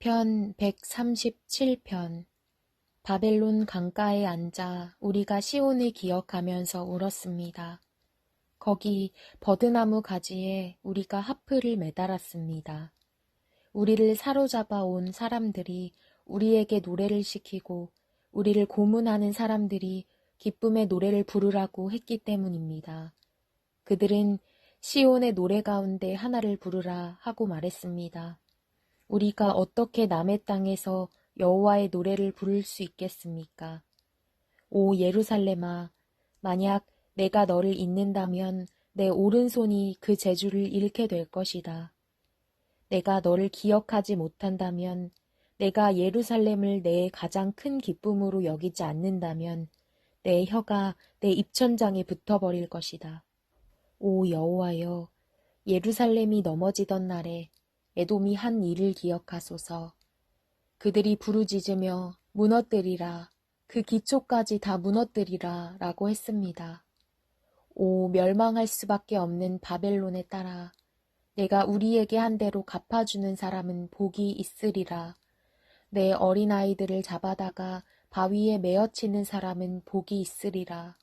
편 137편 바벨론 강가에 앉아 우리가 시온을 기억하면서 울었습니다. 거기 버드나무 가지에 우리가 하프를 매달았습니다. 우리를 사로잡아 온 사람들이 우리에게 노래를 시키고 우리를 고문하는 사람들이 기쁨의 노래를 부르라고 했기 때문입니다. 그들은 시온의 노래 가운데 하나를 부르라 하고 말했습니다. 우리가 어떻게 남의 땅에서 여호와의 노래를 부를 수 있겠습니까? 오 예루살렘아, 만약 내가 너를 잊는다면 내 오른손이 그 재주를 잃게 될 것이다. 내가 너를 기억하지 못한다면, 내가 예루살렘을 내 가장 큰 기쁨으로 여기지 않는다면, 내 혀가 내 입천장에 붙어버릴 것이다. 오 여호와여, 예루살렘이 넘어지던 날에 에돔이 한 일을 기억하소서. 그들이 부르짖으며 무너뜨리라, 그 기초까지 다 무너뜨리라 라고 했습니다. 오 멸망할 수밖에 없는 바벨론에 따라 내가 우리에게 한 대로 갚아주는 사람은 복이 있으리라. 내 어린아이들을 잡아다가 바위에 메어치는 사람은 복이 있으리라.